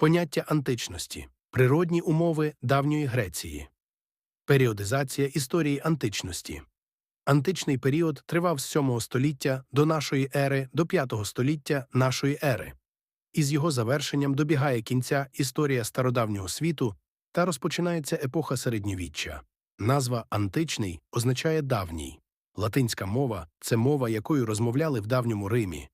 Поняття античності, природні умови давньої Греції, періодизація історії античності. Античний період тривав з 7 століття до нашої ери до 5 століття нашої ери. Із його завершенням добігає кінця історія стародавнього світу та розпочинається епоха середньовіччя. Назва античний означає давній. Латинська мова це мова, якою розмовляли в давньому Римі.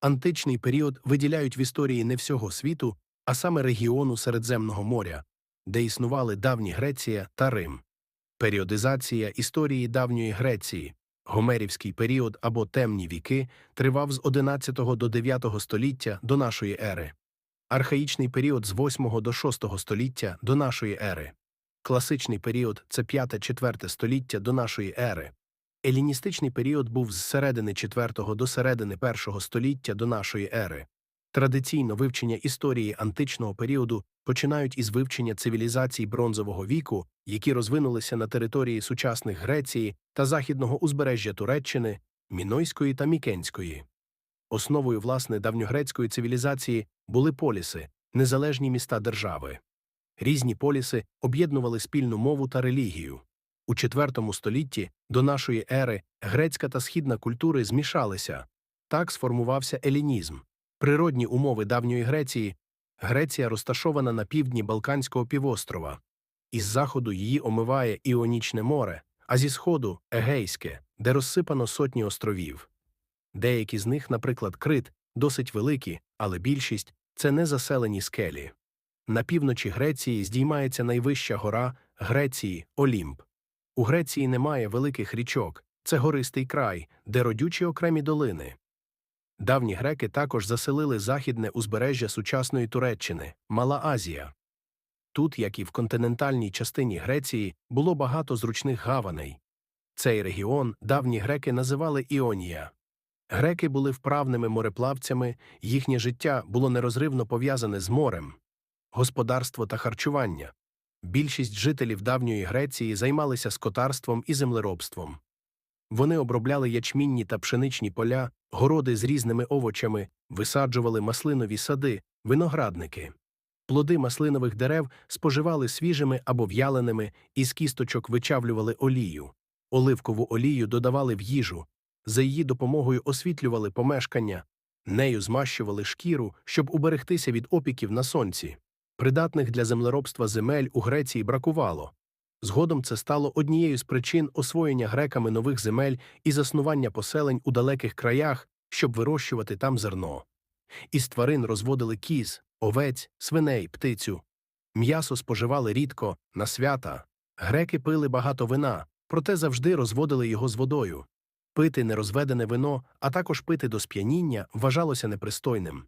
Античний період виділяють в історії не всього світу, а саме регіону Середземного моря, де існували давні Греція та Рим. Періодизація історії давньої Греції, гомерівський період або темні віки тривав з 11 до 9 століття до нашої ери, архаїчний період з 8 до 6 століття до нашої ери, класичний період це 5-4 століття до нашої ери. Еліністичний період був з середини 4 до середини 1 століття до нашої ери. Традиційно вивчення історії античного періоду починають із вивчення цивілізацій бронзового віку, які розвинулися на території сучасних Греції та західного узбережжя Туреччини, Мінойської та Мікенської. Основою власне давньогрецької цивілізації були поліси, незалежні міста держави. Різні поліси об'єднували спільну мову та релігію. У IV столітті до нашої ери грецька та східна культури змішалися. Так сформувався елінізм. Природні умови давньої Греції Греція розташована на півдні Балканського півострова. Із заходу її омиває Іонічне море, а зі сходу Егейське, де розсипано сотні островів. Деякі з них, наприклад, Крит, досить великі, але більшість це незаселені скелі. На півночі Греції здіймається найвища гора Греції Олімп. У Греції немає великих річок, це гористий край, де родючі окремі долини. Давні греки також заселили західне узбережжя сучасної Туреччини, Мала Азія. Тут, як і в континентальній частині Греції, було багато зручних гаваней. Цей регіон давні греки називали Іонія. Греки були вправними мореплавцями, їхнє життя було нерозривно пов'язане з морем, господарство та харчування. Більшість жителів давньої Греції займалися скотарством і землеробством. Вони обробляли ячмінні та пшеничні поля, городи з різними овочами, висаджували маслинові сади, виноградники. Плоди маслинових дерев споживали свіжими або в'яленими, із кісточок вичавлювали олію. Оливкову олію додавали в їжу, за її допомогою освітлювали помешкання, нею змащували шкіру, щоб уберегтися від опіків на сонці. Придатних для землеробства земель у Греції бракувало. Згодом це стало однією з причин освоєння греками нових земель і заснування поселень у далеких краях, щоб вирощувати там зерно. Із тварин розводили кіз, овець, свиней, птицю. М'ясо споживали рідко, на свята. Греки пили багато вина, проте завжди розводили його з водою. Пити нерозведене вино, а також пити до сп'яніння вважалося непристойним.